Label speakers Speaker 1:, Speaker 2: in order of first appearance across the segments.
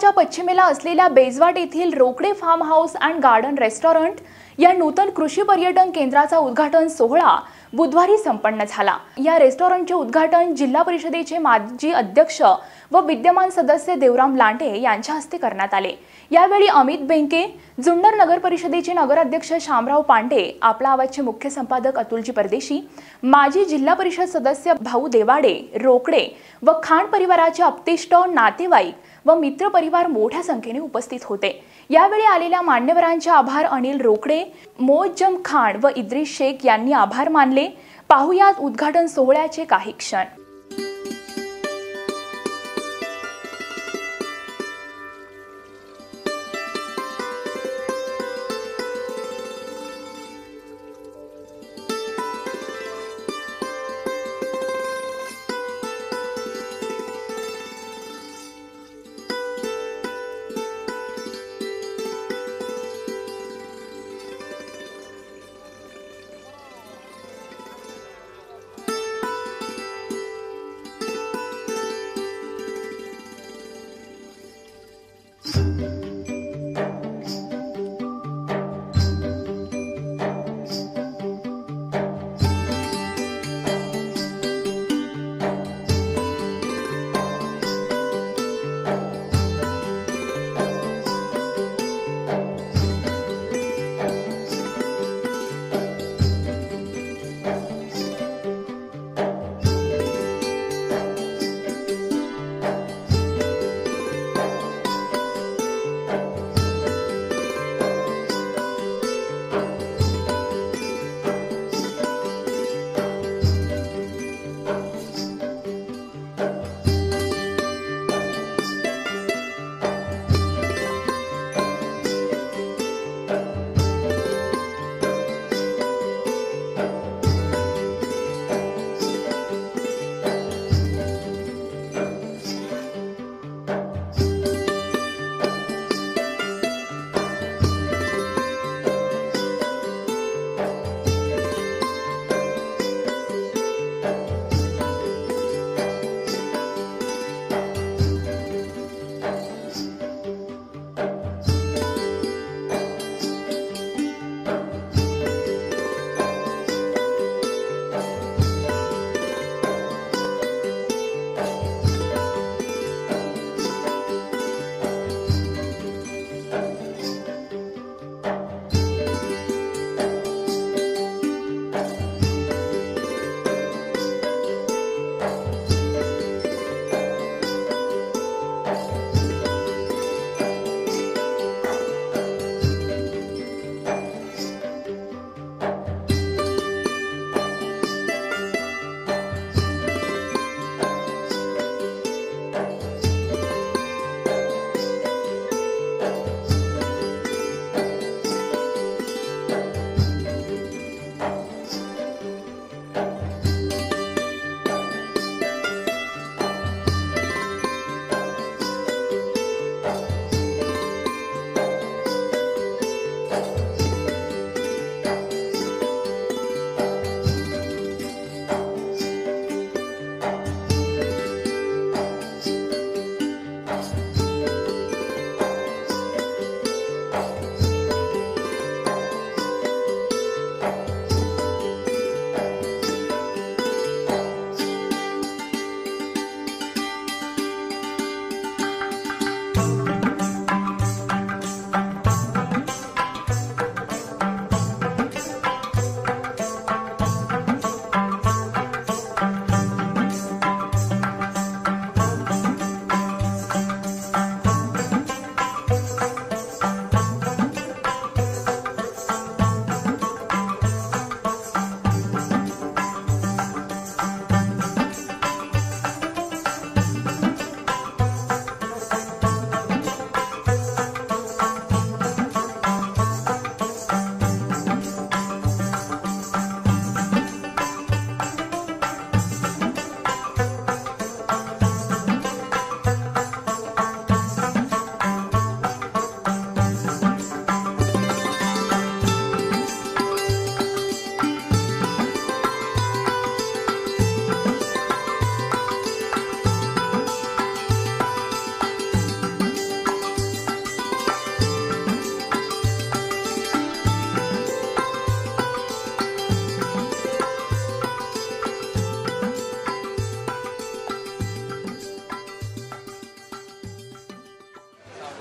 Speaker 1: शहराच्या पश्चिमेला असलेल्या बेजवाट येथील Rokade farm house and garden restaurant या नूतन कृषी पर्यटन केंद्राचा उद्घाटन सोहळा बुधवारी संपन्न झाला. या रेस्टॉरंटचे उद्घाटन जिल्हा परिषदेचे माजी अध्यक्ष व विद्यमान सदस्य देवराम लांडे यांच्या हस्ते करण्यात आले. यावेळी अमित बेंके जुन्नर नगर परिषदेचे नगराध्यक्ष शामराव पांडे आपला आवाजचे मुख्य संपादक अतुलजी परदेशी माजी जिल्हा परिषद सदस्य भाऊ देवाडे रोकडे व खाण परिवाराचे अपतिष्ट नातेवाईक व मित्र परिवार मोठ्या संख्येने उपस्थित होते. यावेळी आलेल्या मान्यवरांचे आभार अनिल रोकडे मोजम खान व इद्रिस शेख यांनी आभार मानले. पाहुयात उद्घाटन सोहळ्याचे काही क्षण.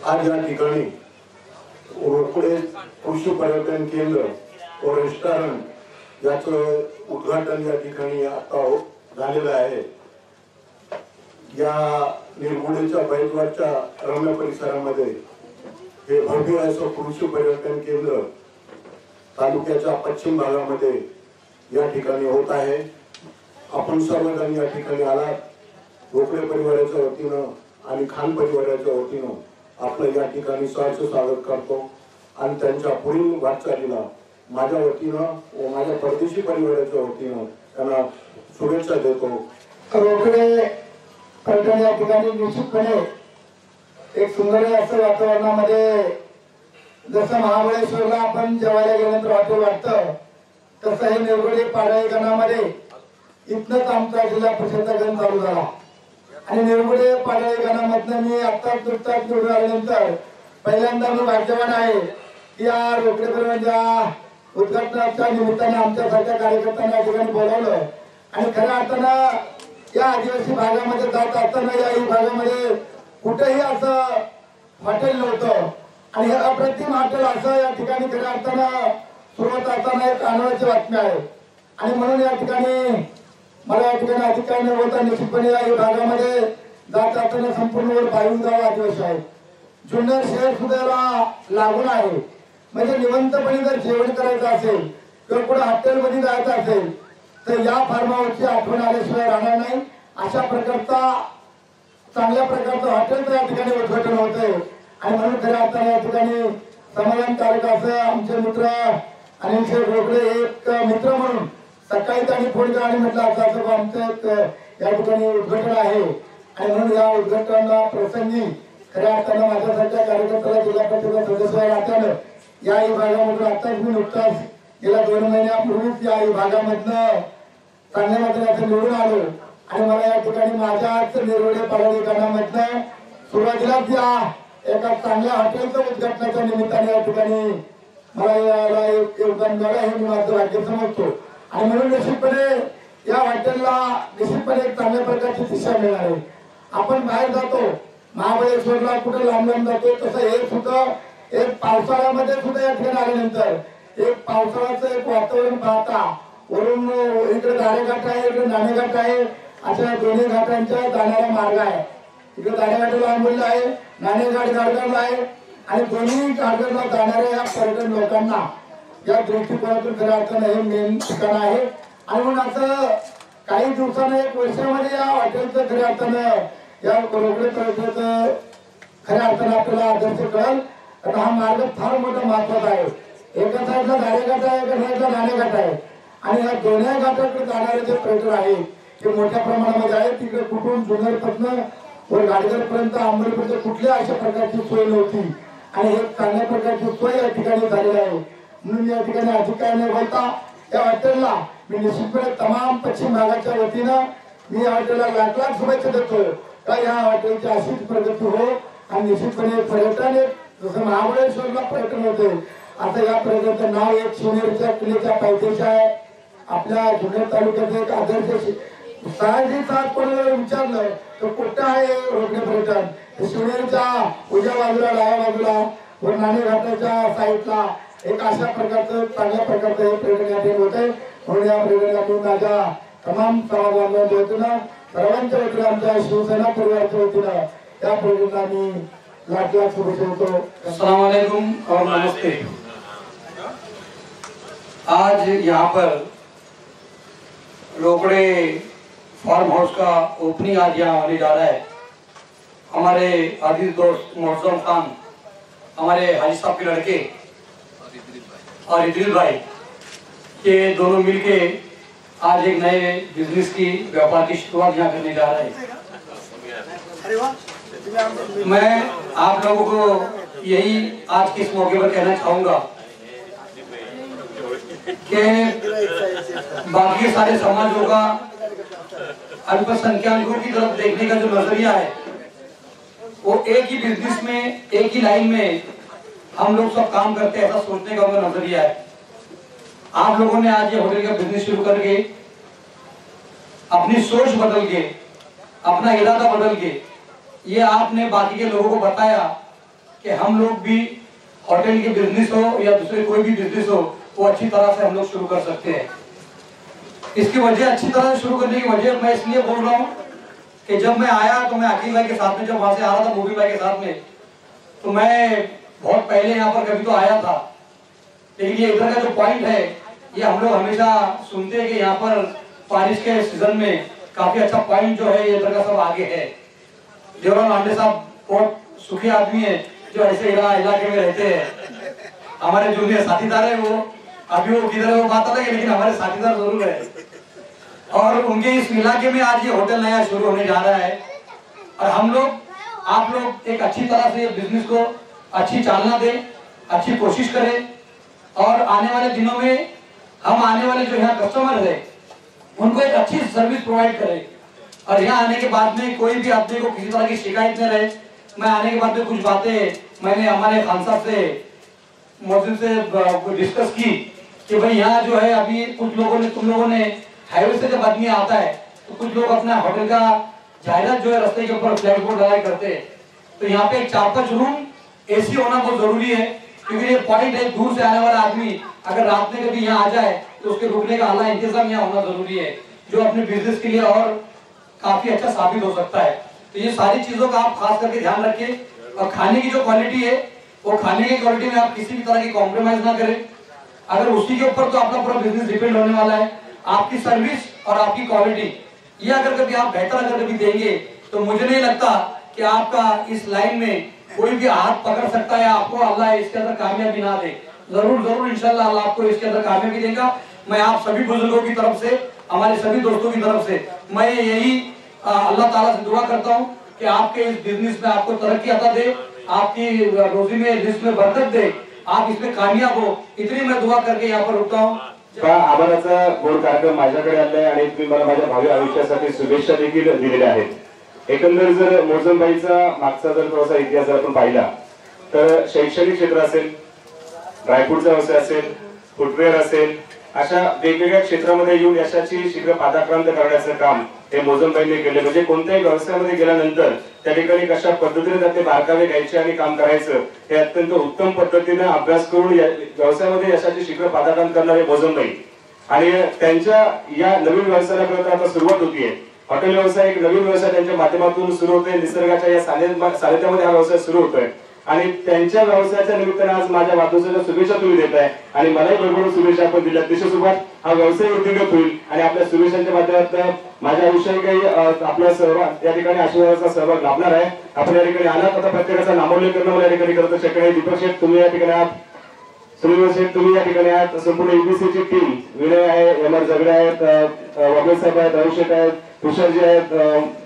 Speaker 2: आज या ठिकाणी रोकडे कृषी पर्यटन केंद्र व रेस्टॉरंट याचं उद्घाटन या ठिकाणी आता हो- झालेलं आहे. या निरगुडेच्या बैलवाडच्या रम्य परिसरामध्ये हे भव्य असं कृषी पर्यटन केंद्र तालुक्याच्या पश्चिम भागामध्ये या ठिकाणी होत आहे. आपण सर्वजण या ठिकाणी आलात. रोकडे परिवाराच्या वतीनं आणि खान परिवाराच्या वतीनं आपलं या ठिकाणी सहर्ष स्वागत करतो. आणि त्यांच्या पुढील वाटचालीला माझ्या वतीनं व माझ्या परदेशी परिवाराच्या वतीनं त्यांना शुभेच्छा देतो.
Speaker 3: रोकडे पर्यटन या ठिकाणी निश्चितपणे एक सुंदर असं वातावरणामध्ये जसं महाबळेश्वरला आपण जेवायला गेल्यानंतर हॉटेल वाटतं तसं हे निरगुडे पाडळी गणामध्ये इथनच आमचा जिल्हा परिषदचा गण चालू झाला. आणि निरगुडे पाडळी गणामधनं मी आत्ताच नुकताच निवडून आल्यानंतर पहिल्यांदा मी भाग्यवान आहे. की या रोकडे उद्घाटनाच्या निमित्ताने आमच्यासारख्या कार्यकर्त्यांना या ठिकाणी बोलावलं. आणि खऱ्या अर्थानं या आदिवासी भागामध्ये जात असताना या भागामध्ये कुठेही असं हॉटेल नव्हतं. आणि हे अप्रतिम हॉटेल असं या ठिकाणी खऱ्या अर्थानं सुरुवात असताना एक आनंदाची बातमी आहे. आणि म्हणून या ठिकाणी मला या ठिकाणी न बोलता निश्चितपणे या भागामध्ये जात असताना संपूर्ण वर बावीस गाव आदिवासी आहेत जुन्नर शहर सुद्धा लागून आहे. म्हणजे निवंतपणे जर जेवण करायचं असेल किंवा कुठे हॉटेलमध्ये जायचं असेल तर या फार्म हाऊसची आठवण आल्याशिवाय राहणार नाही. अशा प्रकारचा चांगल्या प्रकारचं हॉटेलचं या ठिकाणी उद्घाटन होतंय. आणि म्हणून खऱ्या अर्थाने या ठिकाणी समाधानकारक असं आमचे मित्र अनिल शेठ रोकडे एक मित्र म्हणून सकाळी त्यांनी फोन केला आणि म्हटलं असं असं आमचं एक या ठिकाणी उद्घाटन आहे. आणि म्हणून या उद्घाटनाला प्रसंगी खऱ्या अर्थानं माझ्यासारख्या कार्यकर्त्याला जिल्हा परिषद सदस्य राहत्यानं या विभागामधून आताच मी नुकताच गेल्या दोन महिन्यापूर्वीच या विभागामधनं चांगल्या मात्र निवडून आलो. आणि मला या ठिकाणी माझ्याच निरोडे पाडळी सुरुवातीलाच या एका चांगल्या हॉटेलचं उद्घाटनाच्या निमित्ताने या ठिकाणी मला याला एक योगदान मिळालं हे मी माझं भाग्य समजतो. आणि म्हणून निश्चितपणे या हॉटेलला निश्चितपणे एक चांगल्या प्रकारची दिशा मिळणार आहे. आपण बाहेर जातो महाबळेश्वरला कुठे लांब लांब जातो तसं हे सुद्धा एक पावसाळ्यामध्ये सुद्धा या ठिकाणी आल्यानंतर एक पावसाळ्याचं एक वातावरण पाहता वरून इकडे दारेघाट आहे इकडे नाणेघाट आहे अशा दोन्ही घाटांच्या जाणारा मार्ग आहे. इकडे दारेघाटाला आंबोली आहे नाणेघाट गाडगडला आहे आणि दोन्ही गाडगडला जाणाऱ्या या पर्यटन लोकांना या दृष्टिकोनातून खऱ्या अर्थानं हे मेन ठिकाण आहे. आणि म्हणून असं काही दिवसानं एक वर्षामध्ये या हॉटेलचं खऱ्या अर्थानं या रोकडे पर्यटनाचं खऱ्या अर्थानं आपल्याला आदर्श कळेल. कारण हा मार्ग फार मोठा महत्त्वाचा आहे. एका साईडला दारेघाट आहे एका साईडला नाणेघाट आहे. आणि या दोन्ही घाटाकडे जाणारे जे पर्यटन आहे ते मोठ्या प्रमाणामध्ये आहे तिकडे कुठून जुन्नरपासून वर गाडगर पर्यंत कुठल्या अशा प्रकारची सोय नव्हती. आणि हे चांगल्या प्रकारची सोय या ठिकाणी झालेली आहे. म्हणून या ठिकाणी अधिक काय न बोलता या हॉटेलला मी निश्चितपणे तमाम पश्चिम भागाच्या वतीनं मी या हॉटेलला लाख लाख शुभेच्छा देतो. का या हॉटेलची अशीच प्रगती हो आणि निश्चितपणे पर्यटन एक जसं महाबळेश्वरला पर्यटन होते. आता या पर्यटनाचं नाव एक शिवनेरीच्या किल्ल्याच्या पायथ्याशी आहे. आपल्या जुन्नर तालुक्याचं एक आदर्श शि- साहजिक आज कोणाला विचारलं तर कुठं आहे रोडने पर्यटन? हे शिवनेरीच्या उजव्या बाजूला डाव्या बाजूला व नाणे घाटाच्या साईडला एक अशा प्रकारचं चांगल्या प्रकारचं हे पर्यटन या ठिकाणी होत म्हणून या पर्यटनाला मी माझ्या तमाम समाजांच्या वतीनं सर्वांच्या वतीनं आमच्या शिवसेना परिवाराच्या वतीनं या पर्यटनाला मी लाख शुभेच्छा देतो
Speaker 4: अस्सलाम वालेकुम और नमस्ते। आज यहाँ पर रोकड़े फार्म हाउस का ओपनिंग आज यहाँ होने जा रहा है। हमारे अज़ीज़ दोस्त मोहम्मद खान, हमारे हाजी साहब के लड़के और इद्रिस भाई ये दोनों मिलके आज एक नए बिज़नेस की व्यापार की शुरुआत यहाँ करने जा रहे हैं। मैं आप लोगों को यही आज के इस मौके पर कहना चाहूँगा कि बाकी सारे समाजों का अल्पसंख्यकों की तरफ़ देखने का जो नज़रिया है, वो एक ही बिज़नेस में, एक ही लाइन में हम लोग सब काम करते हैं, ऐसा सोचने का उनका नज़रिया है। आप लोगों ने आज ये होटल का बिज़नेस शुरू करके अपनी सोच बदल के, अपना इरादा बदल के, ये आपने बाकी के लोगों को बताया कि हम लोग भी होटल के बिज़नेस हो या दूसरे कोई भी बिज़नेस हो, वो अच्छी तरह से हम लोग शुरू कर सकते हैं। इसकी वजह अच्छी तरह से शुरू करने की वजह मैं इसलिए बोल रहा हूँ कि जब मैं आया तो मैं अकील भाई के साथ में, जब वहाँ से आ रहा था मोदी भाई के साथ में तो मैं बहुत पहले यहाँ पर कभी तो आया था। लेकिन ये इधर का जो पॉइंट है ये हम लोग हमेशा सुनते हैं कि यहाँ पर बारिश के सीज़न में काफ़ी अच्छा पॉइंट जो है ये इधर का सब आगे है। देवराम लांडे साहब बहुत सुखी आदमी है जो ऐसे इला, इलाके में रहते हैं। हमारे जूनियर साथीदार है वो अभी वो किधर है वो बात अलग है लेकिन हमारे साथीदार ज़रूर है। और उनके इस इलाके में आज ये होटल नया शुरू होने जा रहा है। और हम लोग आप लोग एक अच्छी तरह से बिज़नेस को अच्छी चालना दें, अच्छी कोशिश करें, और आने वाले दिनों में हम आने वाले जो यहाँ कस्टमर है, उनको एक अच्छी सर्विस प्रोवाइड करें। और यहाँ आने के बाद में कोई भी आदमी को किसी तरह की शिकायत न रहे। मैं आने के बाद में कुछ बातें मैंने हमारे खान साहब से मोहसिन से डिस्कस की कि भाई यहाँ जो है अभी कुछ लोगों ने, तुम लोगों ने हाईवे से जब आदमी आता है तो कुछ लोग अपना होटल का जायदाद जो है रस्ते के ऊपर फ्लैग बोर्ड लगाए करते हैं। तो यहाँ पे एक चार पाँच रूम एसी होना बहुत ज़रूरी है, क्योंकि ये पॉइंट है दूर से आने वाला आदमी अगर रात में कभी यहाँ आ जाए तो उसके रुकने का आला इंतज़ाम यहाँ होना ज़रूरी है, जो अपने बिज़नेस के लिए और काफ़ी अच्छा साबित हो सकता है। तो ये सारी चीज़ों का आप खास करके ध्यान रखें और खाने की जो क्वालिटी है, वो खाने की क्वालिटी में आप किसी भी तरह की कॉम्प्रोमाइज ना करें। अगर उसी के ऊपर तो आपका पूरा बिज़नेस डिपेंड होने वाला है, आपकी सर्विस और आपकी क्वालिटी ये अगर कभी आप बेहतर अगर कभी देंगे तो मुझे नहीं लगता कि आपका इस लाइन में कोई भी हाथ पकड़ सकता है, आपको अल्लाह इसके अंदर कामयाबी ना दे। ज़रूर ज़रूर, इंशाल्लाह अल्लाह आपको इसके अंदर कामयाबी देगा। मैं आप सभी बुज़ुर्गों की तरफ़ से, हमारे सभी दोस्तों की तरफ़ से, मैं यही अल्लाह ताला से दुआ करता हूँ कि आपके इस बिज़नेस में आपको तरक्की अता दे, आपकी रोजी में रिस्क में बरकत दे, आप इसमें कामयाब हो। इतनी मैं दुआ करके यहाँ पर रुकता हूँ।
Speaker 5: आभाराचा गोड कार्यक्रम माझ्याकडे आलाय आणि तुम्ही मला माझ्या भावी आयुष्यासाठी शुभेच्छा देखील दिलेल्या आहेत. एकंदर जर मोजमबाईचा मागचा जर थोडासा इतिहास जर आपण पाहिला तर शैक्षणिक क्षेत्र असेल ड्रायफ्रूटचा व्यवसाय असेल फुटवेअर असेल अशा वेगवेगळ्या क्षेत्रामध्ये येऊन यशाची शीघ्र पादाक्रांत करण्याचं काम हे मोजमबाईंनी केले. म्हणजे कोणत्याही व्यवसायामध्ये गेल्यानंतर त्या ठिकाणी कशा पद्धतीने त्यातले बारकावे घ्यायचे आणि काम करायचं हे अत्यंत उत्तम पद्धतीने अभ्यास करून या व्यवसायामध्ये यशाची शीघ्र पादाक्रांत करणारे मोजमबाई आणि त्यांच्या या नवीन व्यवसायाला आता सुरुवात होतीये. हॉटेल व्यवसाय एक नवीन व्यवसाय त्यांच्या माध्यमातून सुरू होतोय. निसर्गाच्या या साध्यामध्ये सानिध्यामध्ये हा व्यवसाय सुरू होतोय. आणि त्यांच्या व्यवसायाच्या निमित्ताने आज माझ्या वाढदिवसाच्या शुभेच्छा तुम्ही देताय. आणि मलाही भरपूर शुभेच्छा आपण दिल्या त्याच्यासोबत हा व्यवसाय उद्योगत होईल. आणि आपल्या शुभेच्छांच्या माध्यमातून माझ्या आयुष्यात काही आपला सहभाग या ठिकाणी आशीर्वादाचा सहभाग लाभणार आहे. आपण या ठिकाणी आलात आता प्रत्येकाचा नामोल्लेख करणं मला या ठिकाणी करत शक्य दीपक शेठ तुम्ही या ठिकाणी आहात. सुनील तुम्ही या ठिकाणी आहात. संपूर्ण एबीसी टीम विनय आहे एम आर झगडे आहेत वगैरे साहेब आहेत अभिषेक आहेत तुषारजी आहेत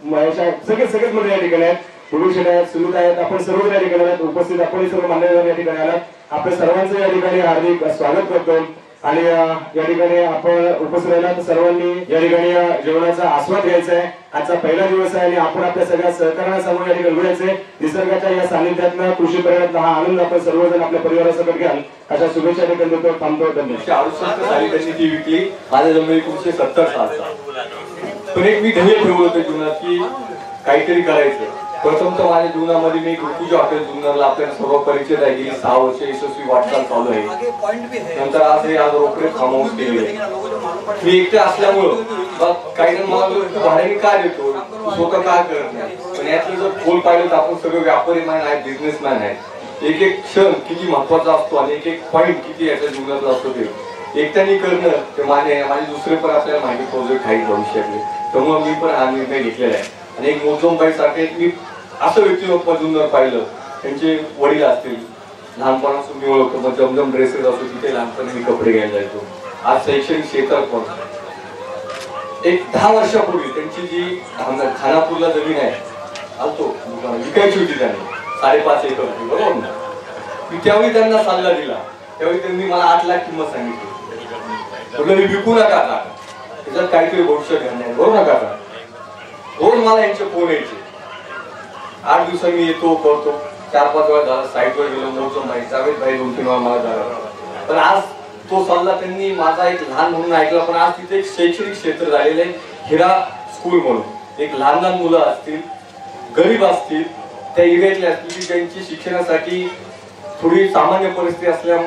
Speaker 5: महेश आहेत सगळे सगळेच मध्ये या ठिकाणी आहेत. पुरुष आहेत सुनीत आहेत. आपण सर्व या ठिकाणी आहेत. उपस्थित आपण सर्व मान्यवर या ठिकाणी आलात. आपल्या सर्वांचं या ठिकाणी हार्दिक स्वागत करतो. आणि या ठिकाणी आपण उपस्थित राहिला सर्वांनी या ठिकाणी जेवणाचा आस्वाद घ्यायचा आहे. आजचा पहिला दिवस आहे आणि आपण आपल्या सगळ्या सहकार्यांना समोर या ठिकाणी बोलायचंय निसर्गाच्या या सानिध्यातनं कृषी पर्यटन हा आनंद आपण सर्वजण आपल्या परिवारासकट घ्याल. अशा शुभेच्छा ठिकाणी देतो. थांबतो. धन्यवाद.
Speaker 6: ती विकली. माझ्या जन्म एकोणीशे सत्तर सालचा पण एक मी ध्येय ठेवलं होतं जीवनात की काहीतरी करायचं. प्रथम तर माझ्या जीवनामध्ये मी गुरुपूजा हॉटेल जुन्नरला आपल्याला सर्व परिचय आहे. गेली सहा वर्ष यशस्वी वाटचाल चालू आहे. नंतर आज हे आज रोकडे हाऊस केले मी एकटे असल्यामुळं काही जण मला भाड्याने काय देतो स्वतः काय करत नाही? पण यातलं जर खोल पाहिलं तर आपण सगळे व्यापारी मॅन आहेत बिझनेसमॅन आहेत. एक एक क्षण किती महत्त्वाचा असतो आणि एक एक पॉईंट किती याच्या जीवनातला असतो ते. एकट्याने करणं ते माझे माझे दुसरे पण आपल्याला माहिती प्रोजेक्ट आहेत भविष्यातले. त्यामुळे मी पण हा निर्णय घेतलेला आहे. आणि एक मोजोमबाई सारखे एक मी असं व्यक्तिमत्वातून जर पाहिलं. त्यांचे वडील असतील. लहानपणापासून मी ओळखतो मग जमजम ड्रेसेस असतो तिथे लहानपणी मी कपडे घ्यायला जायचो. आज शैक्षणिक क्षेत्रात पण एक दहा वर्षापूर्वी त्यांची जी खानापूरला जमीन आहे आलतो विकायची होती त्यांनी. साडेपाच एकर होती बरोबर ना? मी त्यावेळी त्यांना सल्ला दिला. त्यावेळी त्यांनी मला आठ लाख किंमत सांगितली. म्हटलं मी विकू नका का त्याच्यात काहीतरी भविष्य घडणार बरोबर नका का दोन मला यांचे फोन यायचे. आठ दिवसांनी मी येतो करतो. चार पाच वेळा झाला साईटवर गेलो मोठं नाही जावेद भाई दोन तीन वेळा मला झाला पण आज तो सल्ला त्यांनी माझा एक लहान म्हणून ऐकला पण आज तिथे एक शैक्षणिक क्षेत्र झालेलं आहे हिरा स्कूल म्हणून. एक लहान लहान मुलं असतील गरीब असतील त्या एरियातले असतील की ज्यांची शिक्षणासाठी थोडी सामान्य परिस्थिती असल्या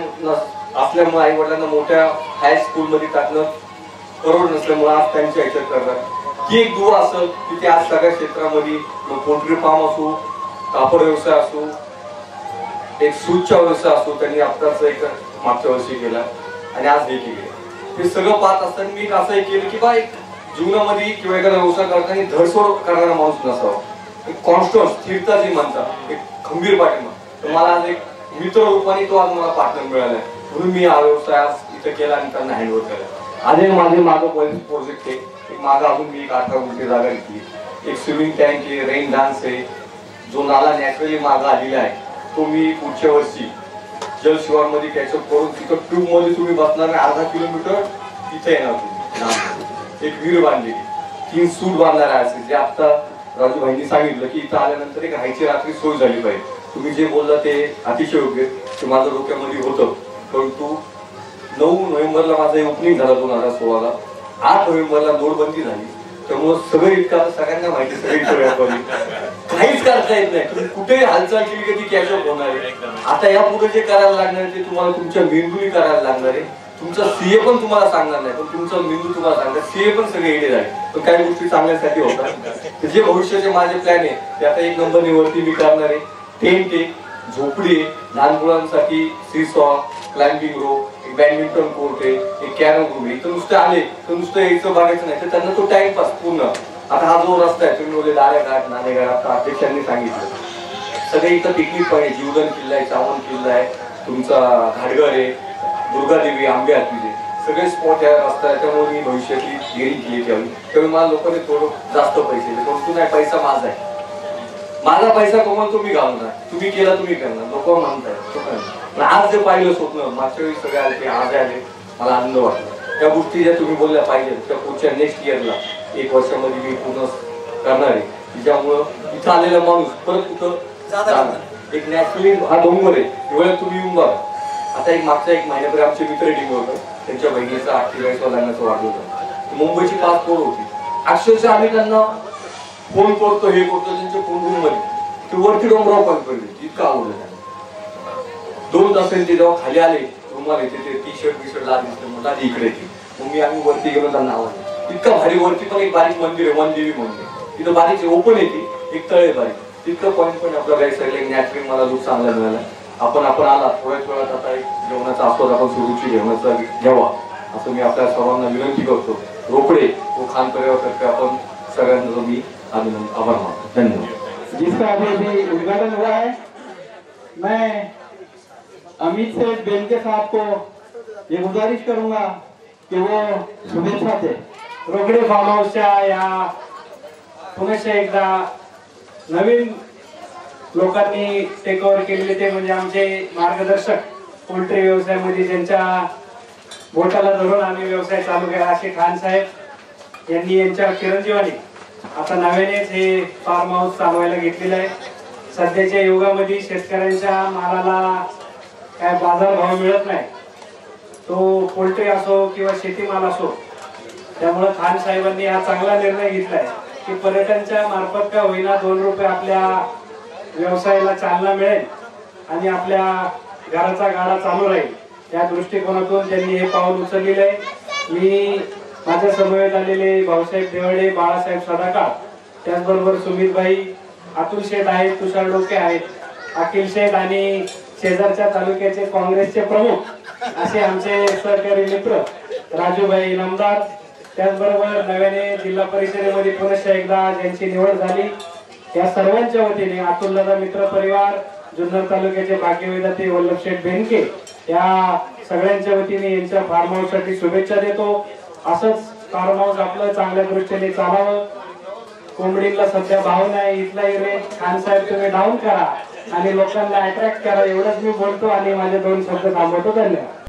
Speaker 6: असल्यामुळे आई वडिलांना मोठ्या हाय स्कूलमध्ये टाकणं परवड नसल्यामुळे आज त्यांची ऐकत करतात. ही एक दुवा असेल की ते आज सगळ्या क्षेत्रामध्ये मग पोल्ट्री फार्म असो कापड व्यवसाय असो एक सूजचा व्यवसाय असो त्यांनी आत्ताच एक मागच्या वर्षी केला आणि आज देखील केला. हे सगळं पाहत असताना मी एक असंही केलं की बा एक जीवनामध्ये किंवा एखादा व्यवसाय करताना धडसोड करणारा माणूस नसावा. एक कॉन्स्टन्स स्थिरता जी म्हणतात एक खंबीर पाठिंबा. तर मला आज एक मित्र रूपाने तो आज मला पार्टनर मिळाला. म्हणून मी हा व्यवसाय आज इथं केला आणि त्यांना हँडओव्हर केला. आज माझे माझं पॉलिसी प्रोजेक्ट आहे. एक माझा अजून मी एक अठरा गुंठे जागा घेतली. एक स्विमिंग टँक आहे रेन डान्स आहे. जो नाला नॅचरली माझा आलेला आहे. तो मी पुढच्या वर्षी जलमध्ये कॅचअप करून तिथं ट्यूबमध्ये तुम्ही बसणार नाही अर्धा किलोमीटर तिथे येणार तुम्ही. एक वीर बांधलेली. तीन सूट बांधणार आहे असेल जे आता राजूभाईंनी सांगितलं की इथं आल्यानंतर एक हायची रात्री सोय झाली पाहिजे. तुम्ही जे बोलला ते अतिशय योग्य ते माझं डोक्यामध्ये होतं. परंतु नऊ नोव्हेंबरला माझं ओपनिंग झालं दोन हजार सोळाला. आठ नोव्हेंबरला नोटबंदी झाली. त्यामुळं सगळं इतकं आता सगळ्यांना माहिती सगळी काहीच करता येत नाही. कुठेही हालचाल केली कधी ऑफ होणार आहे. आता या पुढे जे करायला लागणार ते तुम्हाला तुमच्या मेंदूने करायला लागणार आहे. तुमचा सीए पण तुम्हाला सांगणार नाही. पण तुमचा मेंदू तुम्हाला सांगणार सीए पण सगळे एडे झाले पण काही गोष्टी चांगल्यासाठी होतात जे भविष्याचे माझे प्लॅन आहे ते आता एक नंबर निवडती मी करणार आहे. टेंट आहे झोपडी आहे. लहान मुलांसाठी seesaw climbing rope badminton court आहे एक कॅरम रूम आहे. इथं नुसतं आले तर नुसतं यायचं बघायचं नाही. तर त्यांना तो टाइमपास पूर्ण. आता हा जो रस्ता आहे तुम्ही बोलले दारेघाट नाणेघाट आता अध्यक्षांनी सांगितलं. सगळे इथं पिकनिक पण आहे. जीवधन किल्ला आहे चावण किल्ला आहे. तुमचा घाटघर आहे दुर्गादेवी आंबे हातीचे सगळे स्पॉट या रस्ता आहे. त्यामुळे मी भविष्यातली गेली केली त्यावेळी. त्यामुळे मला लोकांनी थोडं जास्त पैसे दिले. परंतु नाही पैसा माझा आहे. माझा पैसा कमवून तुम्ही घालणार. तुम्ही केला तुम्ही करणार. लोक म्हणताय तो करणार. नाही. पण आज जे पाहिलं स्वप्न मागच्या वेळी सगळे आले ते आज आले. मला आनंद वाटला त्या गोष्टी ज्या तुम्ही बोलल्या पाहिजे त्या पुढच्या नेक्स्ट इयरला एक वर्षामध्ये मी पूर्ण करणार आहे. ज्यामुळं इथं आलेला माणूस परत कुठं एक नॅचरली हा डोंगर आहे. एवढ्यात तुम्ही येऊन बघा. आता एक मागच्या एक महिन्यापूर्वी आमचे मित्र टीम होतं. त्यांच्या बहिणीचा अठ्ठेचाळीस लग्नाचं वाढवलं मुंबईची पाच पोरं होती. अक्षरशः आम्ही त्यांना फोन करतो हे करतो त्यांच्या फोन रूममध्ये. ते वरती डोंगराव पण पडले. इतकं आवडलं. दोन तास ते जेव्हा खाली आले. रुमाल येते ते टी शर्ट टी शर्ट लाल दिसले म्हटलं आधी इकडे येते मग मी आम्ही वरती गेलो त्यांना आवाज इतकं भारी वरती पण एक बारीक मंदिर आहे वनदेवी मंदिर. तिथं बारीक ओपन येते एक तळे बारीक. तितकं पॉईंट पण आपला राईट साईडला एक नॅचरल मला लुक चांगला मिळाला. आपण आपण आला. थोड्याच वेळात आता एक जेवणाचा आस्वाद आपण सुरुची जेवणाचा घ्यावा. असं मी आपल्या सर्वांना विनंती करतो. रोकडे व खान परिवारातर्फे आपण सगळ्यांना मी अभिनंदन आभार मानतो. धन्यवाद.
Speaker 3: जिसका अभी अभी उद्घाटन हुआ है मैं अमित सेठ बेनके साहब को ये गुजारिश करूंगा कि वो शुभेच्छा दे।
Speaker 7: रोकडे फार्म हाऊसच्या या पुण्याच्या एकदा नवीन लोकांनी टेक ओव्हर केलेले ते म्हणजे आमचे मार्गदर्शक पोल्ट्री व्यवसायामध्ये ज्यांच्या बोटाला धरून आम्ही व्यवसाय चालू केला असे खान साहेब यांनी यांच्या चिरंजीवाने आता नव्यानेच हे फार्म हाऊस चालवायला घेतलेलं आहे. सध्याच्या युगामध्ये शेतकऱ्यांच्या मालाला काय बाजारभाव मिळत नाही. तो पोल्ट्री असो किंवा शेतीमाल असो त्यामुळे खान साहेबांनी हा चांगला निर्णय घेतलाय की पर्यटनच्या मार्फत का होईना दोन रुपये आपल्या व्यवसायाला चालना मिळेल आणि आपल्या घराचा गाडा चालू राहील. या दृष्टिकोनातून त्यांनी हे पाऊल उचललेलं आहे. मी माझ्या समवेत आलेले भाऊसाहेब देवडे बाळासाहेब सदाकाळ त्याचबरोबर सुमितभाई अतुल शेठ आहेत तुषार डोके आहेत अखिल शेठ आणि शेजारच्या तालुक्याचे काँग्रेसचे प्रमुख असे आमचे सहकारी मित्र राजूभाई इनामदार त्याचबरोबर नव्याने जिल्हा परिषदेमध्ये पुनश्च एकदा ज्यांची निवड झाली या सर्वांच्या वतीने अतुलदादा मित्र परिवार जुन्नर तालुक्याचे भाग्यविधाते वल्लभ शेठ बेनके या सगळ्यांच्या वतीने यांच्या फार्म हाऊससाठी शुभेच्छा देतो. असंच फार्म हाऊस आपलं चांगल्या दृष्टीने चालावं. कोंबडीला सध्या भाव नाही इथला रेट खान साहेब तुम्ही डाऊन करा. आणि लोकांना अट्रॅक्ट करा एवढंच मी बोलतो आणि माझे दोन शब्द थांबवतो. धन्यवाद.